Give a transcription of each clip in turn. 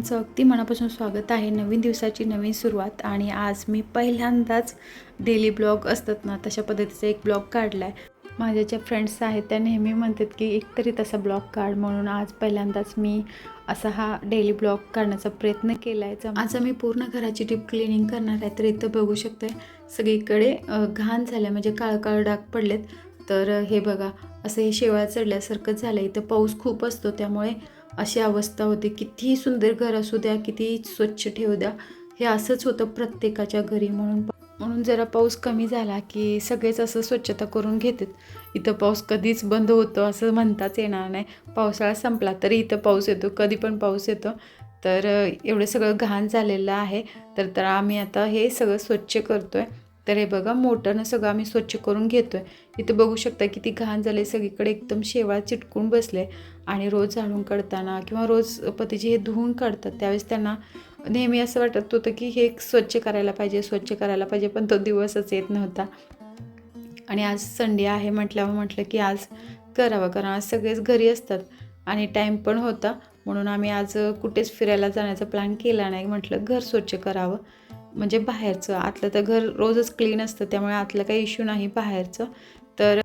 सर्वांचं अगदी मनापासून स्वागत आहे. नवीन दिवसाची नवीन सुरुवात. आणि आज मी पहिल्यांदाच डेली ब्लॉग असतात ना तशा पद्धतीचा एक ब्लॉग काढला आहे माझ्या ज्या फ्रेंड्स आहेत त्या नेहमी म्हणतात की एकतरी तसा ब्लॉग काढ. म्हणून आज पहिल्यांदाच मी असा हा डेली ब्लॉग काढण्याचा प्रयत्न केला आहे आज मी पूर्ण घराची डीप क्लिनिंग करणार आहे तर इथं बघू शकते सगळीकडे घाण झालं म्हणजे काळ काळ डाग पडलेत. तर हे बघा असं हे शेवाळ चढल्यासारखंच झालं इथं पाऊस खूप असतो त्यामुळे अशी अवस्था होते. कितीही सुंदर घर असू द्या कितीही स्वच्छ ठेवू द्या हे असंच होतं प्रत्येकाच्या घरी म्हणून. म्हणून जरा पाऊस कमी झाला की सगळेच असं स्वच्छता करून घेतात. इथं पाऊस कधीच बंद होतो असं म्हणताच येणार नाही. पावसाळा संपला तरी इथं पाऊस येतो कधी पण पाऊस येतो. तर एवढं सगळं घाण झालेलं आहे. तर तर आम्ही आता हे सगळं स्वच्छ करतो आहे तर हे बघा मोटरनं सगळं आम्ही स्वच्छ करून घेतो आहे इथं बघू शकता किती घाण झाले सगळीकडे एकदम शेवाळ चिटकून बसले आणि रोज झाडून काढताना किंवा रोज पतीचे हे धुवून काढतात त्यावेळेस त्यांना नेहमी असं वाटत होतं की हे स्वच्छ करायला पाहिजे स्वच्छ करायला पाहिजे पण तो दिवसच येत नव्हता. आणि आज संडे आहे म्हटल्यावर म्हटलं की आज करावं कारण आज सगळेच घरी असतात आणि टाईम पण होता. म्हणून आम्ही आज कुठेच फिरायला जाण्याचा प्लॅन केला नाही. म्हटलं घर स्वच्छ करावं. म्हणजे बाहेरचं. आतलं तर घर रोजच क्लीन असतं त्यामुळे आतलं काही इश्यू नाही बाहेरचं. तर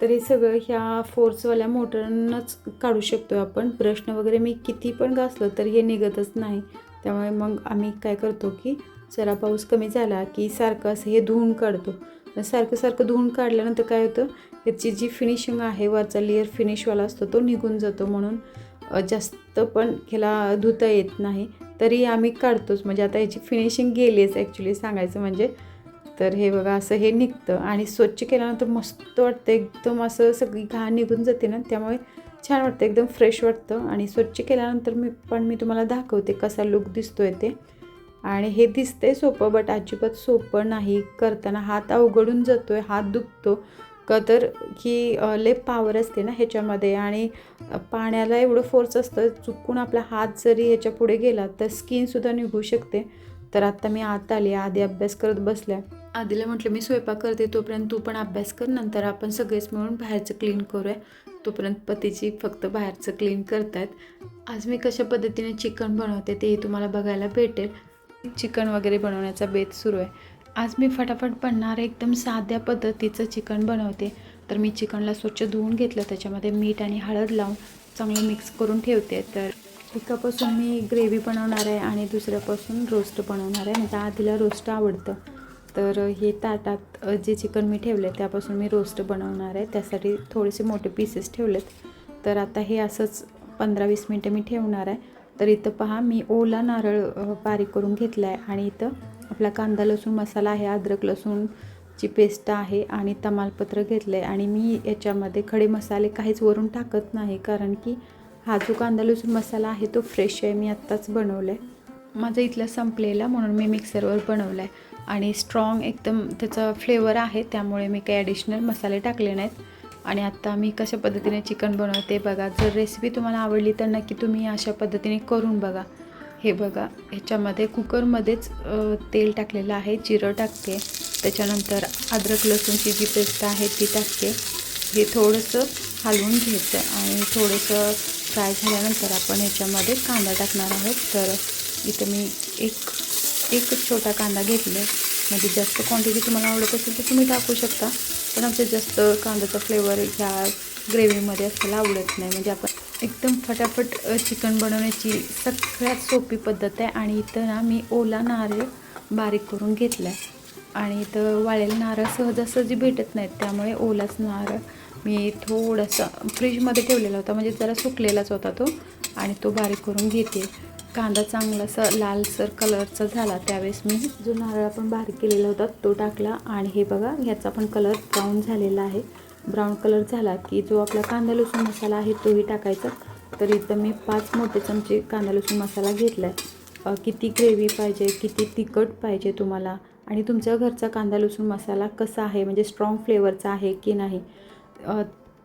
तर हे सगळं ह्या फोर्सवाल्या मोटरनंच काढू शकतो आपण. ब्रशनं वगैरे मी किती पण घासलं तर हे निघतच नाही. त्यामुळे मग आम्ही काय करतो की जरा पाऊस कमी झाला की सारखं असं हे धुवून काढतो. सारखं सारखं धुवून काढल्यानंतर काय होतं ह्याची जी फिनिशिंग आहे वरचा लेअर फिनिशवाला असतो तो निघून जातो म्हणून जास्त पण ह्याला धुता येत नाही. तरी आम्ही काढतोच. म्हणजे आता याची फिनिशिंग गेलीच ॲक्च्युली सांगायचं म्हणजे. तर हे बघा असं हे निघतं आणि स्वच्छ केल्यानंतर मस्त वाटतं. एकदम असं सगळी घाण निघून जाते ना त्यामुळे छान वाटतं. एकदम फ्रेश वाटतं. आणि स्वच्छ केल्यानंतर मी पण मी तुम्हाला दाखवते कसा लुक आहे ते. आणि हे दिसतंय सोपं बट अजिबात सोपं नाही. करताना हात अवघडून जातो आहे हात दुखतो. कदर की ही लय पावर असते ना ह्याच्यामध्ये आणि पाण्याला एवढं फोर्स असतं चुकून आपला हात जरी ह्याच्या पुढे गेला तर स्किनसुद्धा निघू शकते. तर आत्ता मी आत आली आधी अभ्यास करत बसल्या. आधीला म्हटलं मी स्वयंपाक करते तोपर्यंत तू पण अभ्यास कर नंतर आपण सगळेच मिळून बाहेरचं क्लीन करूया. तोपर्यंत पतीची फक्त बाहेरचं क्लीन करतायत. आज मी कशा पद्धतीने चिकन बनवते ते तुम्हाला बघायला भेटेल. चिकन वगैरे बनवण्याचा बेत सुरू आहे. आज मी फटाफट बनणारं एकदम साध्या पद्धतीचं चिकन बनवते. तर मी चिकनला स्वच्छ धुवून घेतलं त्याच्यामध्ये मीठ आणि हळद लावून चांगलं मिक्स करून ठेवते. तर एकापासून मी ग्रेव्ही बनवणार आहे आणि दुसऱ्यापासून रोस्ट बनवणार आहे. म्हणजे आधीला रोस्ट आवडतं. तर हे ताटात जे चिकन मी ठेवलं आहे त्यापासून मी रोस्ट बनवणार आहे. त्यासाठी थोडेसे मोठे पीसेस ठेवलेत. तर आता हे असंच पंधरा वीस मिनटं मी ठेवणार आहे. तर इथं पहा मी ओला नारळ बारीक करून घेतला आहे आणि इथं आपला कांदा लसूण मसाला आहे अद्रक लसूणची पेस्ट आहे आणि तमालपत्र घेतलं आहे आणि मी याच्यामध्ये खडे मसाले काहीच वरून टाकत नाही कारण की हा जो कांदा लसूण मसाला आहे तो फ्रेश आहे. मी आत्ताच बनवला आहे माझा इथला संपलेला म्हणून मी मिक्सरवर बनवला आहे आणि स्ट्रॉंग एकदम त्याचा फ्लेवर आहे त्यामुळे मी काही ॲडिशनल मसाले टाकले नाहीत. आणि आत्ता मी कशा पद्धतीने चिकन बनवते बघा. जर रेसिपी तुम्हाला आवडली तर नक्की तुम्ही अशा पद्धतीने करून बघा. हे बघा ह्याच्यामध्ये कुकरमध्येच तेल टाकलेलं आहे जिरं टाकते. त्याच्यानंतर अद्रक लसूणची जी पेस्ट आहे ती टाकते. हे थोडंसं हलवून घ्यायचं आणि थोडंसं फ्राय झाल्यानंतर आपण ह्याच्यामध्ये कांदा टाकणार आहोत. तर इथं मी एक एकच छोटा कांदा घेतला म्हणजे जास्त क्वांटिटी तुम्हाला आवडत असेल तर तुम्ही टाकू शकता. पण आमच्या जास्त कांद्याचा फ्लेवर ह्या ग्रेव्हीमध्ये असायला आवडत नाही. म्हणजे आपण एकदम फटाफट चिकन बनवण्याची सगळ्यात सोपी पद्धत आहे. आणि इथं ना मी ओला नारळ बारीक करून घेतला आहे आणि इथं वाळेल नारळ सहजासहजी भेटत नाहीत. त्यामुळे ओलाच नारळ मी थोडासा फ्रीजमध्ये ठेवलेला होता. म्हणजे जरा सुकलेलाच होता तो. आणि तो बारीक करून घेते. कांदा चांगलासा लालसर कलरचा झाला. त्यावेळेस मी जो नारळ आपण बारीक केलेला होता तो टाकला. आणि हे बघा ह्याचा पण कलर ब्राऊन झालेला आहे. ब्राऊन कलर झाला की जो आपला कांदा लसूण मसाला आहे तोही टाकायचा. तर इथं मी पाच मोठे चमचे कांदा लसूण मसाला घेतला आहे किती ग्रेव्ही पाहिजे किती तिखट पाहिजे तुम्हाला आणि तुमच्या घरचा कांदा लसूण मसाला कसा आहे म्हणजे स्ट्रॉंग फ्लेवरचा आहे की नाही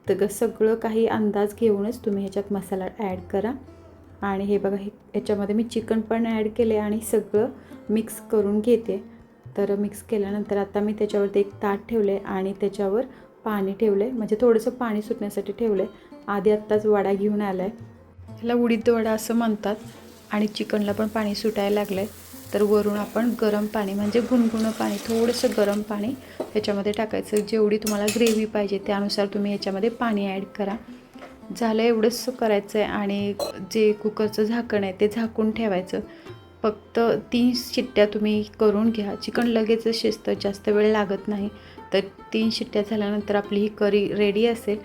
तर सगळं काही अंदाज घेऊनच तुम्ही ह्याच्यात मसाला ॲड करा. आणि हे बघा हे ह्याच्यामध्ये मी चिकन पण ॲड केले आणि सगळं मिक्स करून घेते. तर मिक्स केल्यानंतर आता मी त्याच्यावरती एक ताट ठेवले आणि त्याच्यावर पाणी ठेवलं आहे म्हणजे थोडंसं पाणी सुटण्यासाठी ठेवलं आहे आधी आत्ताच वडा घेऊन आला आहे ह्याला उडीद वडा असं म्हणतात आणि चिकनला पण पाणी सुटायला लागलं आहे तर वरून आपण गरम पाणी म्हणजे गुणगुणं पाणी थोडंसं गरम पाणी ह्याच्यामध्ये टाकायचं. जेवढी तुम्हाला ग्रेव्ही पाहिजे त्यानुसार तुम्ही ह्याच्यामध्ये पाणी ॲड करा. झालं एवढंच करायचं आहे आणि जे कुकरचं झाकण आहे ते झाकून ठेवायचं. फक्त तीन शिट्ट्या तुम्ही करून घ्या. चिकन लगेच शिजतं जास्त वेळ लागत नाही. तर तीन शिट्ट्या झाल्यानंतर आपली ही करी रेडी असेल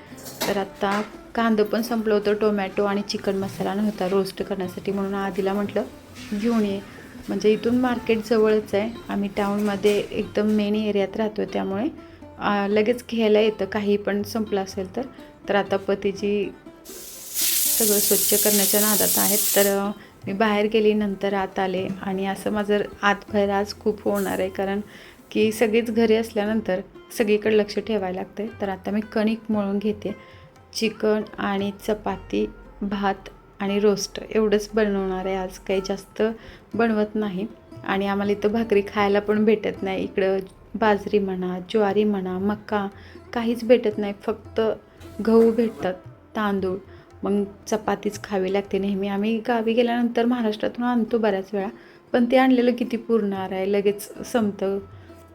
तर आत्ता कांदं पण संपलं होतं टोमॅटो आणि चिकन मसाला नव्हता रोस्ट करण्यासाठी म्हणून आधीला म्हटलं घेऊन ये. म्हणजे इथून मार्केट जवळच आहे. आम्ही टाऊनमध्ये एकदम मेन एरियात राहतो त्यामुळे लगेच घ्यायला येतं. काही पण संपलं असेल तर. तर आता पतीची सगळं स्वच्छ करण्याच्या नादात आहेत. तर मी बाहेर गेली नंतर आत आले. आणि असं माझं आत बाहेर आज खूप होणार आहे. कारण की सगळीच घरी असल्यानंतर सगळीकडे लक्ष ठेवायला लागते तर आता मी कणिक मळून घेते. चिकन आणि चपाती भात आणि रोस्ट एवढंच बनवणार आहे. आज काही जास्त बनवत नाही. आणि आम्हाला इथं भाकरी खायला पण भेटत नाही. इकडं बाजरी म्हणा ज्वारी म्हणा मका काहीच भेटत नाही. फक्त गहू भेटतात तांदूळ. मग चपातीच खावी लागते. नेहमी आम्ही गावी गेल्यानंतर महाराष्ट्रातून आणतो बऱ्याच वेळा. पण ते आणलेलं किती पुरणार आहे? लगेच संपतं.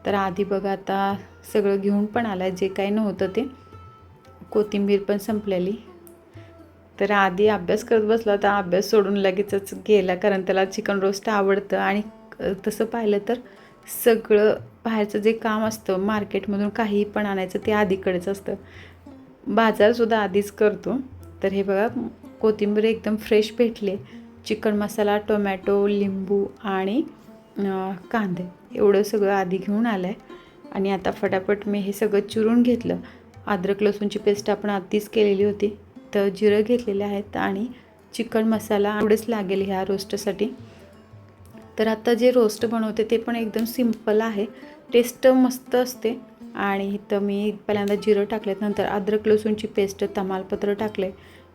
तर आधी बघा आता सगळं घेऊन पण आलं जे काही नव्हतं ते. कोथिंबीर पण संपलेली. तर आधी अभ्यास करत बसला तर अभ्यास सोडून लगेचच गेला कारण त्याला चिकन रोस्ट आवडतं. आणि तसं पाहिलं तर सगळं बाहेरचं जे काम असतं मार्केटमधून काही पण आणायचं ते आधीकडेच असतं. बाजारसुद्धा आधीच करतो. तर हे बघा कोथिंबीर एकदम फ्रेश भेटले. चिकन मसाला टोमॅटो लिंबू आणि कांदे. एवढं सगळं आधी घेऊन आलं आहे आणि आता फटाफट मी हे सगळं चिरून घेतलं. अद्रक लसूणची पेस्ट आपण आधीच केलेली होती. तर जिरं घेतलेले आहेत आणि चिकन मसाला एवढंच लागेल ह्या रोस्टसाठी. तर आता जे रोस्ट बनवते ते पण एकदम सिंपल आहे. टेस्ट मस्त असते. आणि इथं मी पहिल्यांदा जिरं टाकलेत. नंतर अद्रक लसूणची पेस्ट तमालपत्र टाकले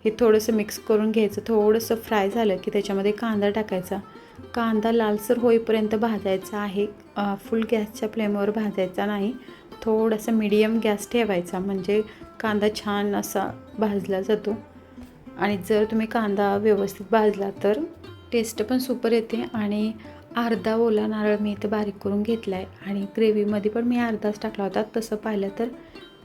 हे थोडंसं मिक्स करून घ्यायचं. थोडंसं फ्राय झालं की त्याच्यामध्ये कांदा टाकायचा. कांदा लालसर होईपर्यंत भाजायचा आहे. फुल गॅसच्या फ्लेमवर भाजायचा नाही. थोडासा मीडियम गॅस ठेवायचा म्हणजे कांदा छान असा भाजला जातो. आणि जर तुम्ही कांदा व्यवस्थित भाजला तर टेस्ट पण सुपर येते आणि अर्धा ओला नारळ मी इथे बारीक करून घेतला आहे आणि ग्रेव्हीमध्ये पण मी अर्धाच टाकला होता. तसं पाहिलं तर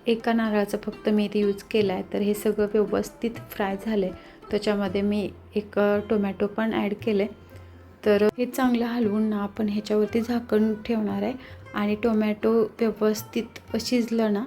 एका नारळाचा फक्त मी इथे यूज केला आहे तर हे सगळं व्यवस्थित फ्राय झालं आहे त्याच्यामध्ये मी एक टोमॅटो पण ॲड केले तर हे चांगलं हलवून ना आपण ह्याच्यावरती झाकण ठेवणार आहे. आणि टोमॅटो व्यवस्थित शिजलं ना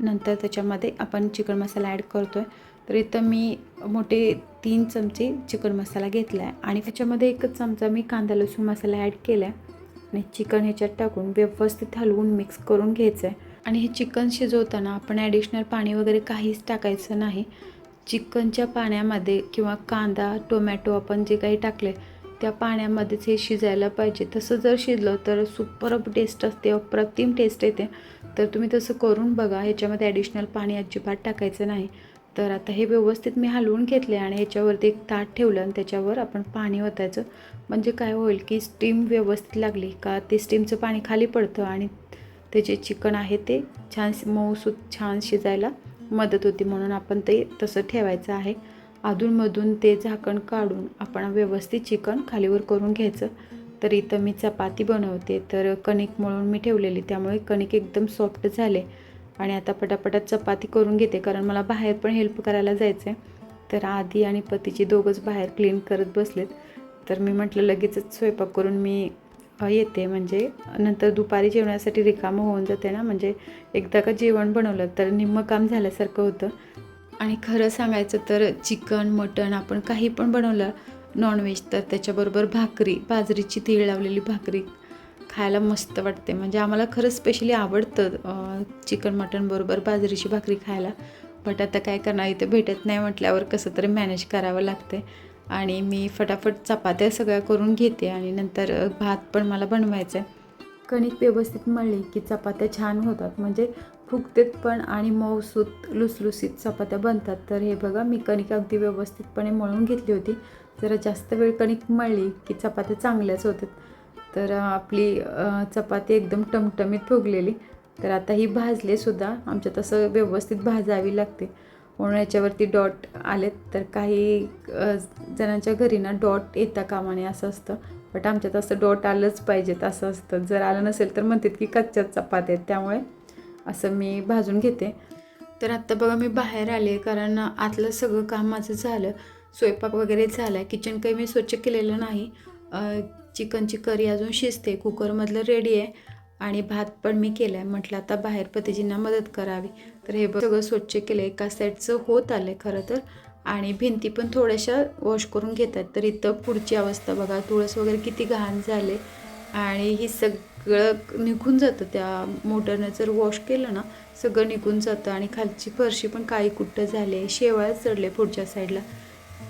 नंतर त्याच्यामध्ये आपण चिकन मसाला ॲड करतो आहे तर इथं मी मोठे तीन चमचे चिकन मसाला घेतला आहे. आणि त्याच्यामध्ये एकच चमचा मी कांदा लसूण मसाला ॲड केला आहे. आणि चिकन ह्याच्यात टाकून व्यवस्थित हलवून मिक्स करून घ्यायचं आहे. आणि हे चिकन शिजवताना आपण ॲडिशनल पाणी वगैरे काहीच टाकायचं नाही. चिकनच्या पाण्यामध्ये किंवा कांदा टोमॅटो आपण जे काही टाकले त्या पाण्यामध्येच हे शिजायला पाहिजे. तसं जर शिजलं तर सुपरअप टेस्ट असते अप्रतिम टेस्ट येते. तर तुम्ही तसं करून बघा ह्याच्यामध्ये ॲडिशनल पाणी अजिबात टाकायचं नाही. तर आता हे व्यवस्थित मी हलवून घेतले आणि ह्याच्यावरती एक ताट ठेवलं आणि त्याच्यावर आपण पाणी ओतायचं. म्हणजे काय होईल की स्टीम व्यवस्थित लागली का ते स्टीमचं पाणी खाली पडतं आणि ते जे चिकन आहे ते छान मऊसूत छान शिजायला मदत होती म्हणून आपण ते तसं ठेवायचं आहे. अधूनमधून ते झाकण काढून आपण व्यवस्थित चिकन खालीवर करून घ्यायचं. तर इथं मी चपाती बनवते. तर कणिक मळून मी ठेवलेली. त्यामुळे कणिक एकदम सॉफ्ट झाले. आणि आता पटापटात चपाती करून घेते. कारण मला बाहेर पण हेल्प करायला जायचं आहे तर आधी आणि पतीची दोघंच बाहेर क्लीन करत बसलेत. तर मी म्हटलं लगेचच स्वयंपाक करून मी येते. म्हणजे नंतर दुपारी जेवणासाठी रिकामं होऊन जाते ना. म्हणजे एकदा का जेवण बनवलं तर निम्मं काम झाल्यासारखं होतं. आणि खरं सांगायचं तर चिकन मटण आपण काही पण बनवलं नॉनव्हेज तर त्याच्याबरोबर भाकरी बाजरीची तीळ लावलेली भाकरी खायला मस्त वाटते. म्हणजे आम्हाला खरंच स्पेशली आवडतं चिकन मटणबरोबर बाजरीची भाकरी खायला. बट आता काय करणार इथे भेटत नाही म्हटल्यावर कसं तरी मॅनेज करावं लागते. आणि मी फटाफट चपात्या सगळ्या करून घेते आणि नंतर भात पण मला बनवायचं आहे कणिक व्यवस्थित मळली की चपात्या छान होतात. म्हणजे फुगतेत पण आणि मऊसूत लुसलुसीत चपात्या बनतात. तर हे बघा मी कणिक अगदी व्यवस्थितपणे मळून घेतली होती. जरा जास्त वेळ कणिक मळली की चपात्या चांगल्याच होतात. तर आपली चपाती एकदम टमटमीत फुगलेली. तर आता ही भाजलेसुद्धा आमच्या तसं व्यवस्थित भाजावी लागते. म्हणून याच्यावरती डॉट आलेत. तर काही जणांच्या घरी ना डॉट येता कामाने असं असतं. बट आमच्यात असं डॉट आलंच पाहिजेत असं असतं. जर आलं नसेल तर म्हणतात की कच्च्याच चपात्या आहेत. त्यामुळे असं मी भाजून घेते. तर आत्ता बघा मी बाहेर आले कारण आतलं सगळं काम माझं झालं. स्वयंपाक वगैरे झाला आहे किचन काही मी स्वच्छ केलेलं नाही. चिकनची करी अजून शिजते. कुकरमधलं रेडी आहे. आणि भात पण मी केला आहे म्हटलं आता बाहेर पतीजींना मदत करावी. तर हे बघ सगळं स्वच्छ केलं एका साईडचं होत आलं आहे खरं तर. आणि भिंती पण थोड्याशा वॉश करून घेतात. तर इथं पुढची अवस्था बघा. तुळस वगैरे किती घाण झाले. आणि ही सग सगळं निघून जातं. त्या मोटरनं जर वॉश केलं ना सगळं निघून जातं आणि खालची फरशी पण काही कुठं झाले शेवाळ चढले पुढच्या साईडला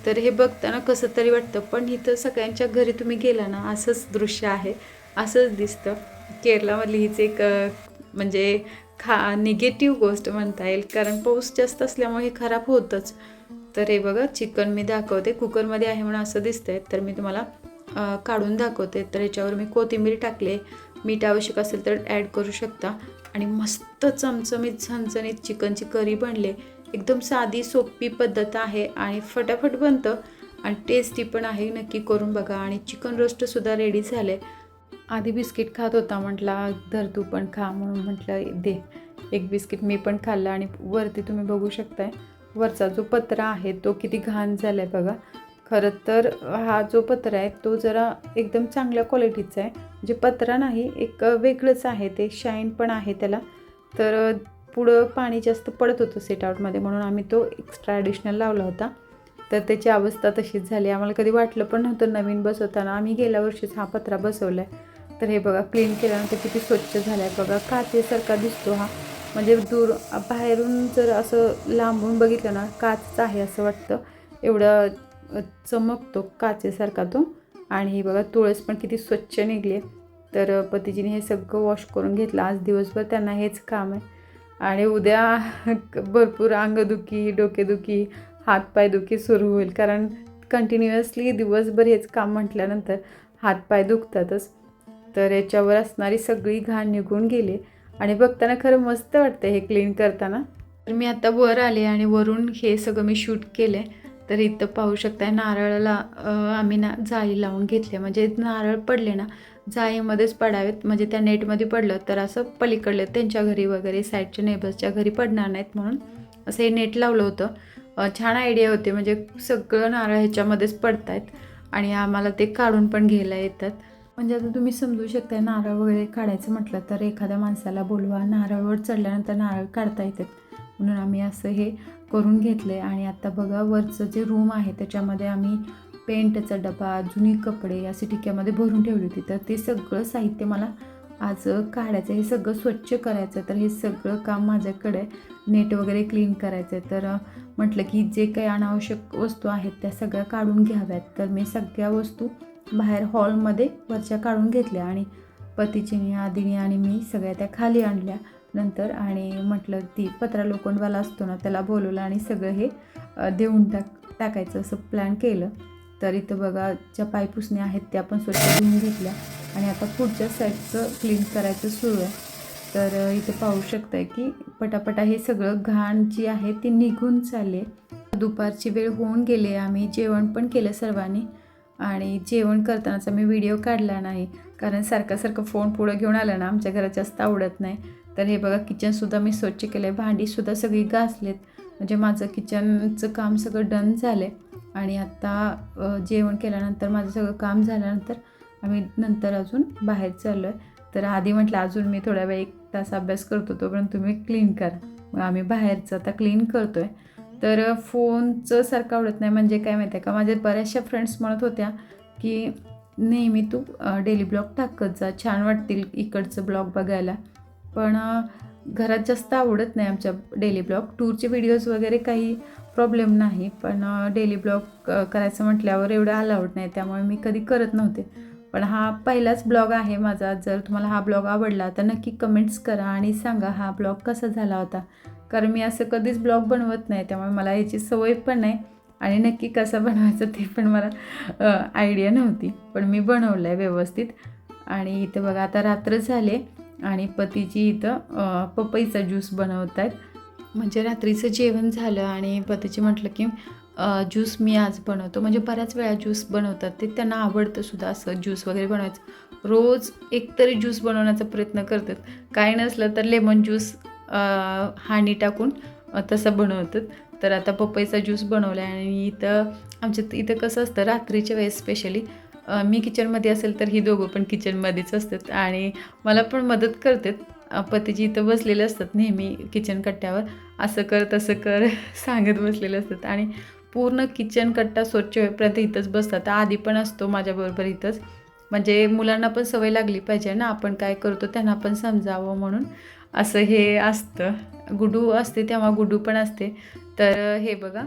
तर हे बघताना कसं तरी वाटतं पण इथं सगळ्यांच्या घरी तुम्ही गेला ना असंच दृश्य आहे. असंच दिसतं. केरलामधली हीच एक म्हणजे खा निगेटिव्ह गोष्ट म्हणता येईल कारण पाऊस जास्त असल्यामुळे हे खराब होतंच. तर हे बघा चिकन मी दाखवते. कुकरमध्ये आहे म्हणून असं दिसतंय. तर मी तुम्हाला काढून दाखवते. तर याच्यावर मी कोथिंबीर टाकले मीठ आवश्यक असेल तर ॲड करू शकता. आणि मस्त चमचमीत झणझणीत चिकनची करी बनले. एकदम साधी सोपी पद्धत आहे आणि फटाफट बनतं. आणि टेस्टी पण आहे नक्की करून बघा. आणि चिकन रोस्टसुद्धा रेडी झाले आधी बिस्किट खात होता म्हटला धर तू पण खा म्हणून म्हटलं दे. एक बिस्किट मी पण खाल्लं आणि वरती तुम्ही बघू शकताय. वरचा जो पत्रा आहे तो किती घाण झाला आहे बघा. खरं तर हा जो पत्रा आहे तो जरा एकदम चांगल्या क्वालिटीचा आहे. म्हणजे पत्रा नाही एक वेगळंच आहे ते शाईन पण आहे त्याला. तर पुढं पाणी जास्त पडत होतं सेटआउटमध्ये म्हणून आम्ही तो एक्स्ट्रा ॲडिशनल लावला होता. तर त्याची अवस्था तशीच झाली. आम्हाला कधी वाटलं पण नव्हतं नवीन बसवताना. आम्ही गेल्या वर्षीच हा पत्रा बसवला आहे तर हे बघा क्लीन केल्यानंतर किती स्वच्छ झाला आहे बघा काचेसारखा दिसतो हा. म्हणजे दूर बाहेरून जर असं लांबून बघितलं ना काचच आहे असं वाटतं. एवढं चमकतो काचेसारखा तो. आणि ही बघा तुळस पण किती स्वच्छ निघली आहे. तर पतीजीने हे सगळं वॉश करून घेतलं. आज दिवसभर त्यांना हेच काम आहे. आणि उद्या भरपूर अंगदुखी डोकेदुखी हातपायदुखी सुरू होईल. कारण कंटिन्युअसली दिवसभर हेच काम म्हटल्यानंतर हातपाय दुखतातच. तर याच्यावर असणारी सगळी घाण निघून गेली. आणि बघताना खरं मस्त वाटतं हे क्लीन करताना. तर मी आता वर आले आणि वरून हे सगळं मी शूट केलं आहे तर इथं पाहू शकताय नारळाला आम्ही ना जाळी लावून घेतली. म्हणजे नारळ पडले ना जाळीमध्येच पडावेत. म्हणजे त्या नेटमध्ये पडलं तर असं पलीकडलं त्यांच्या घरी वगैरे साईडच्या नेबर्सच्या घरी पडणार नाहीत म्हणून असं हे नेट लावलं होतं. छान आयडिया होते. म्हणजे सगळं नारळ ह्याच्यामध्येच पडत आहेत आणि आम्हाला ते काढून पण घ्यायला येतात. म्हणजे आता तुम्ही समजू शकता नारळ वगैरे काढायचं म्हटलं तर एखाद्या माणसाला बोलवा नारळवर चढल्यानंतर नारळ काढता येतात. म्हणून आम्ही असं हे करून घेतलं. आहे आणि आत्ता बघा वरचं जे रूम आहे त्याच्यामध्ये आम्ही पेंटचा डबा जुनी कपडे असे टिक्यामध्ये भरून ठेवली होती. तर ते सगळं साहित्य मला आज काढायचं हे सगळं स्वच्छ करायचं तर हे सगळं काम माझ्याकडे नेट वगैरे क्लीन करायचं आहे. तर म्हटलं की जे काही अनावश्यक वस्तू आहेत त्या सगळ्या काढून घ्याव्यात. तर मी सगळ्या वस्तू बाहेर हॉलमध्ये वरच्या काढून घेतल्या. आणि पतीचीने आदिनी आणि मी सगळ्या त्या खाली आणल्या. नंतर आणि म्हटलं ती पत्रा लोखंडवाला असतो ना त्याला बोलवलं आणि सगळं हे देऊन टाक टाकायचं असं प्लॅन केलं. तर इथं बघा ज्या पायपुसण्या आहेत त्या पण स्वच्छ धुवून घेतल्या. आणि आता पुढच्या साईडचं क्लीन करायचं सुरू आहे. तर इथे पाहू शकताय की पटापटा हे सगळं घाण जी आहे ती निघून चालले दुपारची वेळ होऊन गेले आम्ही जेवण पण केलं सर्वांनी. आणि जेवण करतानाचा मी व्हिडिओ काढला नाही. कारण सारखं सारखं फोन पुढं घेऊन आलं ना आमच्या घरात जास्त आवडत नाही. तर हे बघा किचनसुद्धा मी स्वच्छ केलं आहे भांडीसुद्धा सगळी घासलेत. म्हणजे माझं किचनचं काम सगळं डन झालं आहे आणि आत्ता जेवण केल्यानंतर माझं सगळं काम झाल्यानंतर आम्ही नंतर अजून बाहेर चाललो आहे तर आधी म्हटलं अजून मी थोड्या वेळ एक तास अभ्यास करतो तोपर्यंत तुम्ही क्लीन करा. मग आम्ही बाहेरचं आता क्लीन करतो आहे तर फोनचं सारखं आवडत नाही. म्हणजे काय माहिती आहे का माझ्या बऱ्याचशा फ्रेंड्स म्हणत होत्या की नेहमी तू डेली ब्लॉग टाकत जा. छान वाटतील इकडचं ब्लॉग बघायला. पण घरात जास्त आवडत नाही आमच्या डेली ब्लॉग. टूरचे व्हिडिओज वगैरे काही प्रॉब्लेम नाही पण डेली ब्लॉग करायचं म्हटल्यावर एवढं अलाउड नाही त्यामुळे मी कधी करत नव्हते. पण हा पहिलाच ब्लॉग आहे माझा. जर तुम्हाला हा ब्लॉग आवडला तर नक्की कमेंट्स करा आणि सांगा हा ब्लॉग कसा झाला होता. कारण मी असं कधीच ब्लॉग बनवत नाही त्यामुळे मला याची सवय पण नाही आणि नक्की कसं बनवायचं ते पण मला आयडिया नव्हती. पण मी बनवलं आहे व्यवस्थित. आणि इथं बघा आता रात्र झाले. आणि पतीची इथं पपईचा ज्यूस बनवत आहेत म्हणजे रात्रीचं जेवण झालं आणि पतीची म्हटलं की ज्यूस मी आज बनवतो. म्हणजे बऱ्याच वेळा ज्यूस बनवतात. ते त्यांना आवडतं सुद्धा असं ज्यूस वगैरे बनवायचं. रोज एकतरी ज्यूस बनवण्याचा प्रयत्न करतात. काय नसलं तर लेमन ज्यूस हानी टाकून तसं बनवतात. तर आता पपईचा ज्यूस बनवला आहे आणि इथं आमच्या इथं कसं असतं रात्रीच्या वेळेस स्पेशली मी किचनमध्ये असेल तर ही दोघं पण किचनमध्येच असतात आणि मला पण मदत करतात. पतीजी इथं बसलेले असतात नेहमी किचन कट्ट्यावर. असं कर तसं कर सांगत बसलेले असतात आणि पूर्ण किचन कट्टा स्वच्छ होईपर्यंत इथंच बसतात. आधी पण असतो माझ्याबरोबर इथंच. म्हणजे मुलांना पण सवय लागली पाहिजे ना आपण काय करतो त्यांना पण समजावं म्हणून. असं हे असतं. गुडू असते तेव्हा गुडू पण असते. तर हे बघा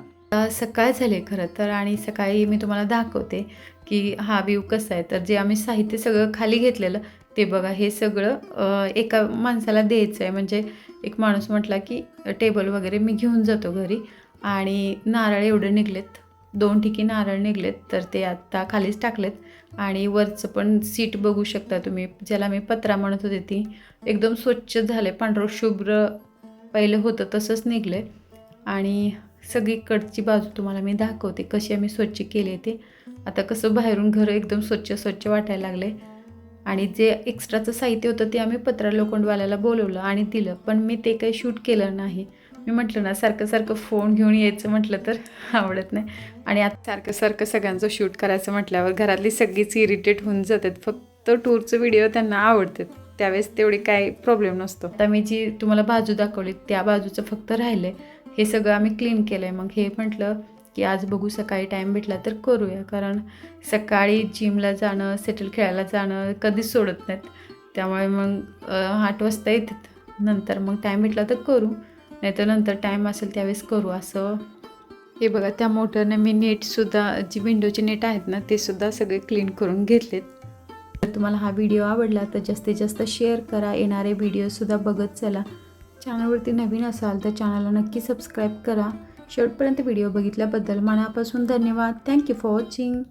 सकाळ झाले खरं तर आणि सकाळी मी तुम्हाला दाखवते की हा व्ह्यू कसा आहे. तर जे आम्ही साहित्य सगळं खाली घेतलेलं ते बघा हे सगळं एका माणसाला द्यायचं आहे म्हणजे एक माणूस म्हटला की टेबल वगैरे मी घेऊन जातो घरी आणि नारळ एवढे निघलेत. दोन ठिकी नारळ निघलेत तर ते आत्ता खालीच टाकलेत. आणि वरचं पण सीट बघू शकता तुम्ही ज्याला मी पत्रा म्हणत होते ती. एकदम स्वच्छ झाले पांढरं शुभ्र पहिलं होतं तसंच निघलं आणि सगळीकडची बाजू तुम्हाला मी दाखवते. कशी आम्ही स्वच्छ केले ते. आता कसं बाहेरून घर एकदम स्वच्छ स्वच्छ वाटायला लागले आणि जे एक्स्ट्राचं साहित्य होतं ते आम्ही पत्रा लोखंडवाल्याला बोलवलं आणि दिलं. पण मी ते काही शूट केलं नाही. मी म्हटलं ना सारखं सारखं फोन घेऊन यायचं म्हटलं तर आवडत नाही. आणि आता सारखं सारखं सगळ्यांचं शूट करायचं म्हटल्यावर घरातली सगळीच इरिटेट होऊन जातात. फक्त टूरचं व्हिडिओ त्यांना आवडतात. त्यावेळेस तेवढी काही प्रॉब्लेम नसतो. आता मी जी तुम्हाला बाजू दाखवली त्या बाजूचं फक्त राहिलं आहे हे सगळं आम्ही क्लीन केलं आहे मग हे म्हटलं की आज बघू सकाळी टाईम भेटला तर करूया. कारण सकाळी जिमला जाणं सेटल खेळायला जाणं कधीच सोडत नाहीत. त्यामुळे मग आठ वाजता येतात. नंतर मग टाईम भेटला तर करू. नाहीतर नंतर टाईम असेल त्यावेळेस करू. असं हे बघा त्या मोटरने मी नेटसुद्धा जी विंडोचे नेट आहेत ना ते सुद्धा सगळे क्लीन करून घेतलेत. तर तुम्हाला हा व्हिडिओ आवडला तर जास्तीत जास्त शेअर करा. येणारे व्हिडिओसुद्धा बघत चला. चॅनलवरती नवीन असाल तर चॅनलला नक्की सबस्क्राईब करा. शेवटपर्यंत व्हिडिओ बघितल्याबद्दल मनापासून धन्यवाद. Thank you for watching